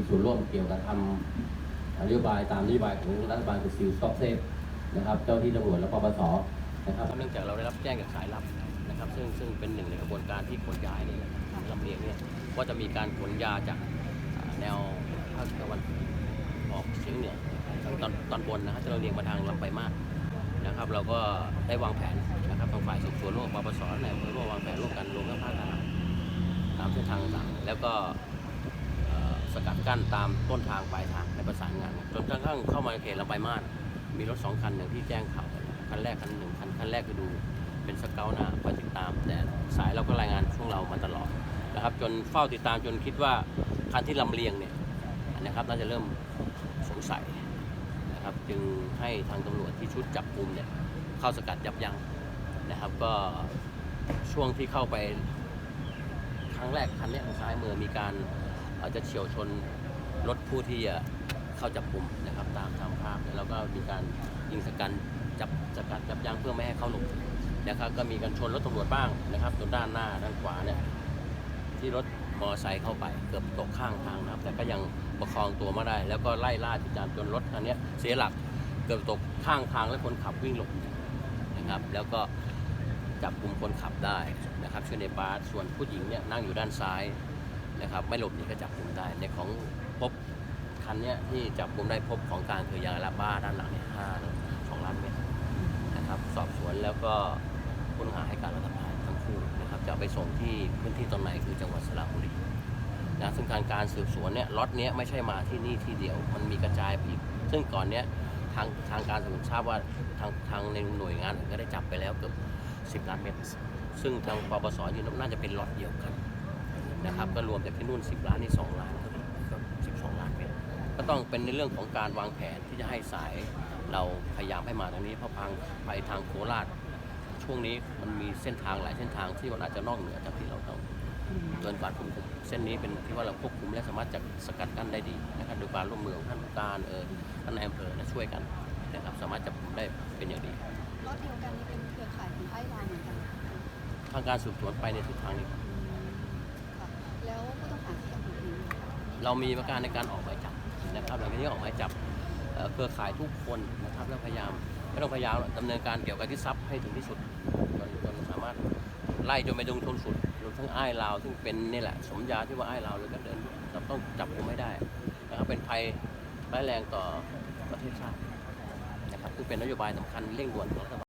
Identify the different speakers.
Speaker 1: มีส่วนร่วมเกี่ยวกับทำนโยบายตามนโยบายของรัฐบาลคือซิลสต็อกเซฟนะครับ เจ้าที่ตำรวจและปปสนะครับเนื่องจากเราได้รับแจ้งจากสายลับนะครับ ซึ่งซึ่งเป็นหนึ่งในกระบวนการที่ขนย้ายเนี่ยลำเลียงเนี่ยว่าจะมีการขนยาจากแนวภาคตะวันออกเฉียงเหนือทางตอนตอนบนนะครับจะลำเลียงมาทางลำไปมาศนะครับ เราก็ได้วางแผนนะครับทางฝ่ายสืบสวนร่วมปปสในเภอร่วมวางแผนร่วมกันรวมทั้งภาคทหารตามเส้นทางต่างๆแล้วก็ สกัดกั้นตามต้นทางปลายทางในประสานงาน จนกระทั่งเข้ามาเขตลำปลายมาศมีรถสองคันอย่างที่แจ้งข่าวคันแรกคันหนึ่งคันคันแรกคือดู เป็นสเกลนะคอยติดตาม แต่สายเราก็รายงานช่วงเรามาตลอดนะครับ จนเฝ้าติดตามจนคิดว่าคันที่ลำเลียงเนี่ยนะครับน่าจะเริ่มสงสัยนะครับ จึงให้ทางตำรวจที่ชุดจับกลุ่มเนี่ยเข้าสกัดยับยั้งนะครับก็ช่วงที่เข้าไปครั้งแรกคันนี้ทางซ้ายมือมีการ อ่อจะเฉียวชนรถผู้ที่เข้าจับกลุ่มนะครับตามตามภาพแล้วก็มีการยิงสกันจับสกัดจับยั้งเพื่อไม่ให้เข้าหลบนะครับก็มีการชนรถตำรวจบ้างนะครับจนด้านหน้าด้านขวาเนี่ยที่รถมอไซค์เข้าไปเกือบตกข้างทางนะครับแต่ก็ยังประคองตัวมาได้ แล้วก็ไล่ล่าติดตามจนรถคันเนี้ยเสียหลักเกือบตกข้างทางและคนขับวิ่งหลบนะครับ แล้วก็จับกลุ่มคนขับได้นะครับชื่อในบาสส่วนผู้หญิงเนี่ยนั่งอยู่ด้านซ้าย นะครับไม่หลบหนีก็จับกลุ่มได้ในของพบคันเนี้ยที่จับกลุ่มได้พบของกลางคือยาลาบ้าด้านหลังเนี่ยห้าสองล้านเมตรนะครับสอบสวนแล้วก็ผู้ต้องหาให้การรับสารภาพทั้งคู่นะครับจะไปส่งที่พื้นที่ตรงไหนคือจังหวัดสระบุรีนะซึ่งการการสืบสวนเนี่ยล็อตเนี้ยไม่ใช่มาที่นี่ที่เดียว มันมีกระจายไปอีกซึ่งก่อนเนี้ยทางทางการสืบสวนทราบว่าทางทางในหน่วยงานก็ได้จับไปแล้วเกือบ10 ล้านเม็ดซึ่งทางปปสยืนยันว่าน่าจะเป็นล็อตเดียวกัน นะครับก็รวมจากที่นู่น 10 ล้านนี่2ล้านก็ก็12 ล้านเม็ดก็ต้องเป็นในเรื่องของการวางแผนที่จะให้สายเราพยายามให้มาตรงนี้เพราะพังไปทางโคราชช่วงนี้มันมีเส้นทางหลายเส้นทางที่มันอาจจะนอกเหนือจากที่เราต้องเกินกว่าควบคุมเส้นนี้เป็นที่ว่าเราควบคุมและสามารถจะสกัดกั้นได้ดีนะครับโดยการร่วมมือของท่านผู้การเออท่านนายอำเภอนะช่วยกันนะครับสามารถจับกลุ่มได้เป็นอย่างดี
Speaker 2: รถเดียวกันนี่เป็นเครือข่ายของไอ้ลาวเหมือนกัน
Speaker 1: ทางการสืบสวนไปในทิศทางนี้
Speaker 2: ค่ะ แล้วผู้ต้องหาที่ยังอยู่นี้
Speaker 1: เรามีมาตรการในการออกหมายจับนะครับหลังจากนี้ออกหมายจับเครือข่ายทุกคนนะครับแล้วพยายามไม่ต้องพยายามดำเนินการเกี่ยวกับที่ทรัพย์ให้ถึงที่สุดจนจนสามารถไล่จนไปจนชนสุดรวมทั้งอ้ายลาวซึ่งเป็นนี่แหละสมญาที่ว่าอ้ายลาวเลยกันเดินเราต้องจับกุมไม่ได้นะครับเป็นภัยร้ายแรงต่อประเทศชาตินะครับซึ่งเป็นนโยบายสำคัญเร่งด่วนของรัฐบาล